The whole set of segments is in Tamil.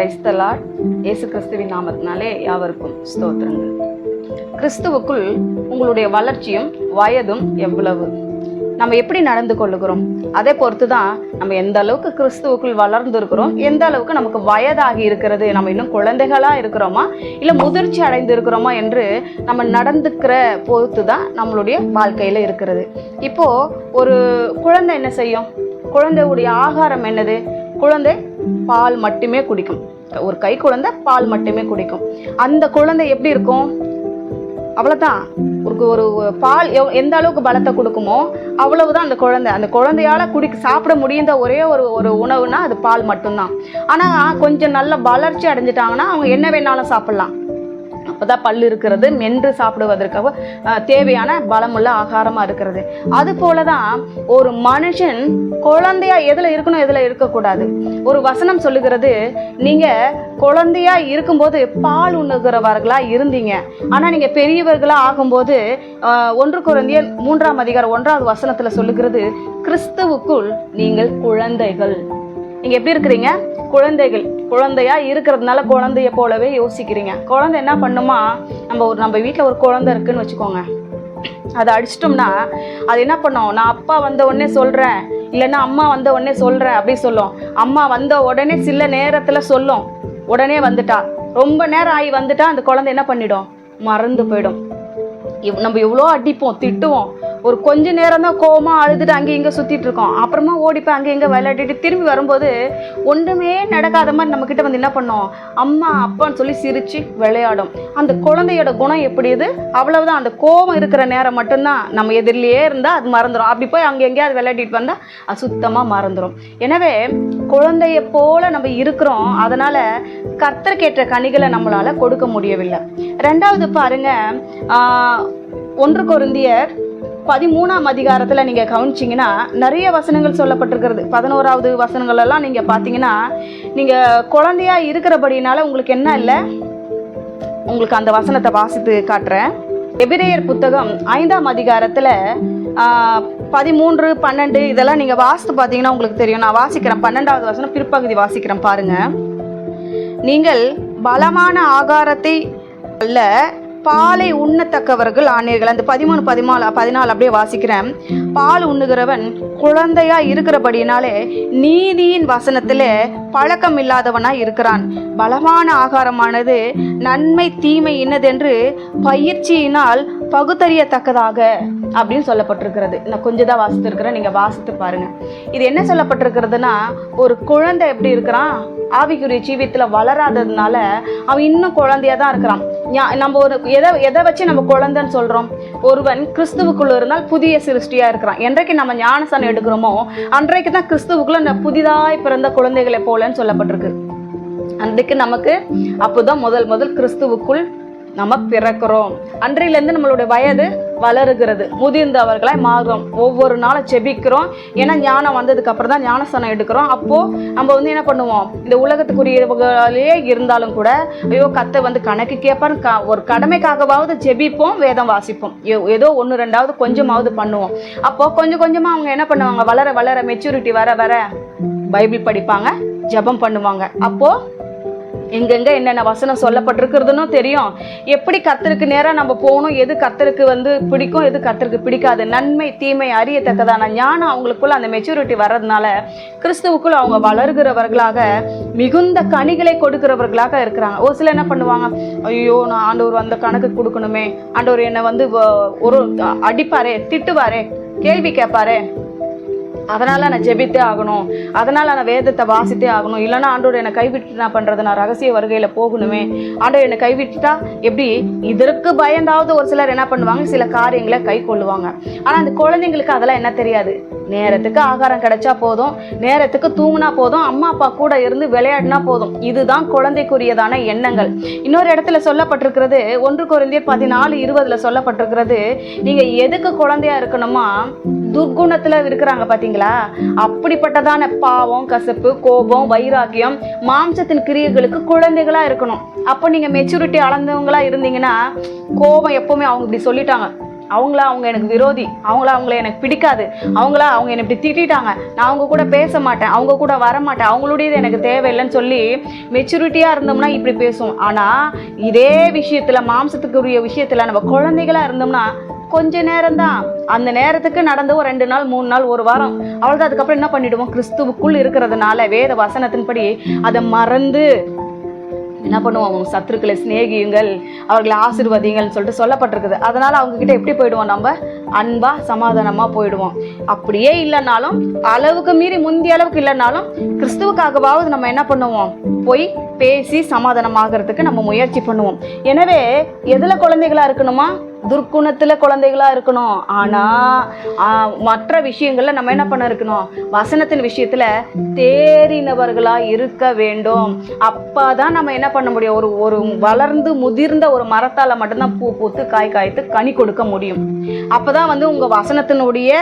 கிரைஸ்தலாட் இயேசு கிறிஸ்துவின் நாமத்தினாலே யாவருக்கும் ஸ்தோத்திரங்கள். கிறிஸ்துவுக்குள் உங்களுடைய வளர்ச்சியும் வயதும் எவ்வளவு? நம்ம எப்படி நடந்து கொள்ளுகிறோம்? அதை பொறுத்து தான் நம்ம எந்த அளவுக்கு கிறிஸ்துவுக்குள் வளர்ந்துருக்கிறோம்? எந்த அளவுக்கு நமக்கு வயதாகி இருக்கிறது? நம்ம இன்னும் குழந்தைகளா இருக்கிறோமா? இல்லை முதிர்ச்சி அடைந்து இருக்கிறோமா என்று நம்ம நடந்துக்கிற பொறுத்து தான் நம்மளுடைய வாழ்க்கையில இருக்கிறது. இப்போ ஒரு குழந்தை என்ன செய்யும்? குழந்தையுடைய ஆகாரம் என்னது? குழந்தை பால் மட்டுமே குடிக்கும். ஒரு கை குழந்தை பால் மட்டுமே குடிக்கும். அந்த குழந்தை எப்படி இருக்கும்? அவ்வளோதான் ஒரு ஒரு பால் எவ் எந்த அளவுக்கு பலத்தை கொடுக்குமோ அவ்வளவுதான் அந்த குழந்தை. அந்த குழந்தையால குடிக்க சாப்பிட முடிந்த ஒரே ஒரு ஒரு உணவுனா அது பால் மட்டும்தான். ஆனால் கொஞ்சம் நல்ல வளர்ச்சி அடைஞ்சிட்டாங்கன்னா அவங்க என்ன வேணாலும் சாப்பிட்லாம். அப்பதான் பல் இருக்கிறது மென்று சாப்பிடுவதற்காக தேவையான பலமுள்ள ஆகாரமாக இருக்கிறது. அது போலதான் ஒரு மனுஷன் குழந்தையா எதில் இருக்கணும் எதில் இருக்கக்கூடாது. ஒரு வசனம் சொல்லுகிறது நீங்கள் குழந்தையா இருக்கும்போது பால் உண்ணுகிறவர்களாக இருந்தீங்க. ஆனால் நீங்கள் பெரியவர்களாக ஆகும்போது ஒன்று குழந்தைய மூன்றாம் அதிகாரம் ஒன்றாவது வசனத்தில் சொல்லுகிறது கிறிஸ்துவுக்குள் நீங்கள் குழந்தைகள். நீங்கள் எப்படி இருக்கிறீங்க? குழந்தைகள் குழந்தையா இருக்கிறதுனால குழந்தைய போலவே யோசிக்கிறீங்க. குழந்தை என்ன பண்ணுமா? நம்ம ஒரு நம்ம வீட்டில் ஒரு குழந்தை இருக்குன்னு வச்சுக்கோங்க. அதை அடிச்சிட்டோம்னா அது என்ன பண்ணும்? நான் அப்பா வந்த உடனே சொல்கிறேன் இல்லைன்னா அம்மா வந்த உடனே சொல்கிறேன் அப்படி சொல்லும். அம்மா வந்த உடனே சில நேரத்தில் சொல்லும். உடனே வந்துட்டா. ரொம்ப நேரம் ஆகி வந்துட்டா அந்த குழந்தை என்ன பண்ணிடும்? மறந்து போயிடும். இவ்- நம்ம எவ்வளோ அடிப்போம் திட்டுவோம். ஒரு கொஞ்ச நேரம் தான் கோவமாக அழுதுட்டு அங்கே இங்கே சுற்றிட்டு இருக்கோம். அப்புறமா ஓடிப்போம் அங்கே இங்கே விளையாடிட்டு திரும்பி வரும்போது ஒன்றுமே நடக்காத மாதிரி நம்மக்கிட்ட வந்து என்ன பண்ணோம்? அம்மா அப்பான்னு சொல்லி சிரித்து விளையாடும். அந்த குழந்தையோட குணம் எப்படி இது? அவ்வளவுதான். அந்த கோவம் இருக்கிற நேரம் மட்டும்தான் நம்ம எதிரிலேயே இருந்தால் அது மறந்துடும் அப்படி போய் அங்கே எங்கேயாவது விளையாடிட்டு வந்தால் அது சுத்தமாக மறந்துடும் எனவே குழந்தைய போல நம்ம இருக்கிறோம். அதனால கேட்ட கனிகளை நம்மளால கொடுக்க முடியவில்லை. ரெண்டாவது பாருங்க ஒன்று குருந்தியர் பதிமூணாம் அதிகாரத்தில் நீங்கள் கவனிச்சிங்கன்னா நிறைய வசனங்கள் சொல்லப்பட்டிருக்கிறது. பதினோராவது வசனங்களெல்லாம் நீங்கள் பார்த்தீங்கன்னா நீங்கள் குழந்தையா இருக்கிறபடினால உங்களுக்கு என்ன இல்லை? உங்களுக்கு அந்த வசனத்தை வாசித்து காட்டுறேன். எபிரேயர் புத்தகம் ஐந்தாம் அதிகாரத்தில் பதிமூன்று பன்னெண்டு இதெல்லாம் நீங்கள் வாசித்து பார்த்தீங்கன்னா உங்களுக்கு தெரியும். நான் வாசிக்கிறேன். பன்னெண்டாவது வசனம் பிற்பகுதி வாசிக்கிறேன் பாருங்கள் நீங்கள் பலமான ஆகாரத்தை அல்ல பாலை உண்ணத்தக்கவர்கள் ஆனீர்கள். அந்த பதிமூணு பதினாலு பதினாலு அப்படியே வாசிக்கிறேன். பால் உண்ணுகிறவன் குழந்தையா இருக்கிறபடினாலே நீதியின் வசனத்திலே பழக்கம் இல்லாதவனா இருக்கிறான். பலமான ஆகாரமானது நன்மை தீமை இன்னதென்று பயிற்சியினால் பகுத்தறியத்தக்கதாக அப்படின்னு சொல்லப்பட்டிருக்கிறது. நான் கொஞ்சம் தான் வாசித்திருக்கிறேன். நீங்கள் வாசித்து பாருங்க. இது என்ன சொல்லப்பட்டிருக்கிறதுனா ஒரு குழந்தை எப்படி இருக்கிறான்? ஆவிக்குரிய ஜீவியத்தில் வளராததுனால அவன் இன்னும் குழந்தையா தான் இருக்கிறான். நம்ம ஒரு எதை எதை வச்சு நம்ம குழந்தைன்னு சொல்கிறோம் ஒருவன் கிறிஸ்துவுக்குள்ள இருந்தால் புதிய சிருஷ்டியாக இருக்கிறான். என்றைக்கு நம்ம ஞானசானம் எடுக்கிறோமோ அன்றைக்கு தான் கிறிஸ்துவுக்குள்ள இந்த புதிதாய் பிறந்த குழந்தைகளை போலன்னு சொல்லப்பட்டிருக்கு. அன்றைக்கு நமக்கு அப்போதான் முதல் முதல் கிறிஸ்துவுக்குள் நம்ம பிறக்கிறோம். அன்றையிலேருந்து நம்மளுடைய வயது வளருகிறது. முதிர்ந்தவர்களாய் மாறுறோம் ஒவ்வொரு நாளும் செபிக்கிறோம். ஏன்னா ஞானம் வந்ததுக்கு அப்புறம் தான் ஞானஸ்தானம் எடுக்கிறோம். அப்போ நம்ம வந்து என்ன பண்ணுவோம்? இந்த உலகத்துக்குரியவர்களே இருந்தாலும் கூட ஐயோ கத்தை வந்து கணக்கு கேட்பாரு. க ஒரு கடமைக்காகவாவது ஜெபிப்போம் வேதம் வாசிப்போம். ஏதோ ஒன்று ரெண்டாவது கொஞ்சமாவது பண்ணுவோம். அப்போ கொஞ்சம் கொஞ்சமாக அவங்க என்ன பண்ணுவாங்க? வளர வளர மெச்சூரிட்டி வர வர பைபிள் படிப்பாங்க ஜெபம் பண்ணுவாங்க. அப்போது எங்கெங்க என்னென்ன வசனம் சொல்லப்பட்டிருக்கிறதுன்னு தெரியும். எப்படி கத்தருக்கு நேராக நம்ம போகணும் எது கத்தருக்கு வந்து பிடிக்கும் எது கத்தருக்கு பிடிக்காது. நன்மை தீமை அறியத்தக்கதான ஞானம் அவங்களுக்குள்ள அந்த மெச்சூரிட்டி வர்றதுனால கிறிஸ்துவுக்குள்ள அவங்க வளர்கிறவர்களாக மிகுந்த கனிகளை கொடுக்கிறவர்களாக இருக்கிறாங்க. ஒரு சிலர் என்ன பண்ணுவாங்க ஐயோ நான் ஆண்டவர் அந்த கணக்கு கொடுக்கணுமே. ஆண்டவர் என்னை வந்து ஒரு அடிப்பாரே திட்டுவாரே கேள்வி கேட்பாரே. அதனால நான் ஜெபித்தே ஆகணும். அதனால நான் வேதத்தை வாசித்தே ஆகணும். இல்லைன்னா ஆண்டவர் என்னை கைவிட்டு நான் பண்றது நான் ரகசிய வருகையில போகணுமே. ஆண்டோடு என்னை கைவிட்டுட்டா எப்படி? இதற்கு பயந்தாவது ஒரு சிலர் என்ன பண்ணுவாங்க? சில காரியங்களை கை கொள்ளுவாங்க. ஆனா அந்த குழந்தைங்களுக்கு அதெல்லாம் என்ன தெரியாது. நேரத்துக்கு ஆகாரம் கிடைச்சா போதும் நேரத்துக்கு தூங்கினா போதும் அம்மா அப்பா கூட இருந்து விளையாடினா போதும். இதுதான் குழந்தைக்குரியதான எண்ணங்கள். இன்னொரு இடத்துல சொல்லப்பட்டிருக்கிறது ஒன்று குழந்தையர் பதினாலு இருபதுல சொல்லப்பட்டிருக்கிறது நீங்க எதுக்கு குழந்தையா இருக்கணுமா? துர்க்குணத்துல இருக்கிறாங்க பாத்தீங்களா? அப்படிப்பட்டதான பாவம் கசப்பு கோபம் வைராக்கியம் மாம்சத்தின் கிரியைகளுக்கு குழந்தைகளா இருக்கணும். அப்போ நீங்க மெச்சூரிட்டி அளந்தவங்களா இருந்தீங்கன்னா கோபம் எப்பவுமே அவங்க இப்படி சொல்லிட்டாங்க. அவங்களா அவங்க எனக்கு விரோதி அவங்களா அவங்கள எனக்கு பிடிக்காது அவங்களா அவங்க என்னை இப்படி திட்டிட்டாங்க. நான் அவங்க கூட பேச மாட்டேன் அவங்க கூட வர மாட்டேன் அவங்களுடையது எனக்கு தேவையில்லைன்னு சொல்லி மெச்சூரிட்டியாக இருந்தோம்னா இப்படி பேசுவோம். ஆனால் இதே விஷயத்தில் மாம்சத்துக்குரிய விஷயத்தில் நம்ம குழந்தைகளாக இருந்தோம்னா கொஞ்ச நேரம்தான். அந்த நேரத்துக்கு நடந்து ஒரு ரெண்டு நாள் மூணு நாள் ஒரு வாரம் அவ்வளோதான் அதுக்கப்புறம் என்ன பண்ணிடுவோம்? கிறிஸ்துவுக்குள் இருக்கிறதுனால வேத வசனத்தின்படி அதை மறந்து என்ன பண்ணுவோம் அவங்க சத்துருக்களை சிநேகியுங்கள் அவர்களை ஆசிர்வதிங்கள்னு சொல்லிட்டு சொல்லப்பட்டிருக்குது. அதனால் அவங்கக்கிட்ட எப்படி போயிடுவோம் நம்ம? அன்பாக சமாதானமாக போயிடுவோம். அப்படியே இல்லைனாலும் அளவுக்கு மீறி முந்திய அளவுக்கு இல்லைனாலும் கிறிஸ்துவுக்காகவாவது நம்ம என்ன பண்ணுவோம்? போய் பேசி சமாதானமாகறதுக்கு நம்ம முயற்சி பண்ணுவோம். எனவே எதில் குழந்தைகளாக இருக்கணுமா? துர்க்குணத்தில் குழந்தைகளாக இருக்கணும். ஆனால் மற்ற விஷயங்களில் நம்ம என்ன பண்ண இருக்கணும்? வசனத்தின் விஷயத்தில் தேறினவர்களாக இருக்க வேண்டும். அப்போ தான் நம்ம என்ன பண்ண முடியும்? ஒரு ஒரு வளர்ந்து முதிர்ந்த ஒரு மரத்தால் மட்டும்தான் பூ பூத்து காய் காய்த்து கனி கொடுக்க முடியும். அப்போ தான் வந்து உங்கள் வசனத்தினுடைய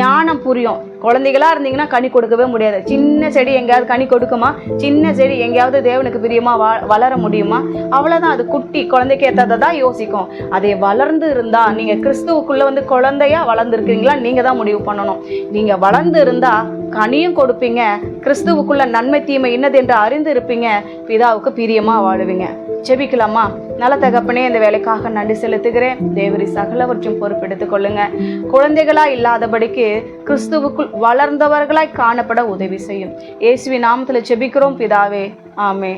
ஞானம் புரியும். குழந்தைகளாக இருந்தீங்கன்னா கனி கொடுக்கவே முடியாது. சின்ன செடி எங்கேயாவது கனி கொடுக்குமா? சின்ன செடி எங்கேயாவது தேவனுக்கு பிரியமாக வ வளர முடியுமா? அவ்வளோதான் அது குட்டி குழந்தைக்கு ஏற்றதை தான் யோசிக்கும். அதே வளர்ந்து இருந்தால் நீங்கள் கிறிஸ்துவுக்குள்ளே வந்து குழந்தையா வளர்ந்துருக்கீங்களா? நீங்கள் தான் முடிவு பண்ணணும். நீங்கள் வளர்ந்து இருந்தால் கனியும் கொடுப்பீங்க. கிறிஸ்துவுக்குள்ள நன்மை தீமை இன்னது என்று அறிந்து இருப்பீங்க. பிதாவுக்கு பிரியமா வாழுவீங்க. ஜெபிக்கலாமா? நல்ல தகப்பனே இந்த வேலைக்காக நன்றி செலுத்துகிறேன். தேவரி சகலவற்றையும் பொறுப்பெடுத்துக் கொள்ளுங்க. குழந்தைகளா இல்லாதபடிக்கு கிறிஸ்துவுக்குள் வளர்ந்தவர்களாய் காணப்பட உதவி செய்யும். இயேசுவி நாமத்துல ஜெபிக்கிறோம். பிதாவே ஆமே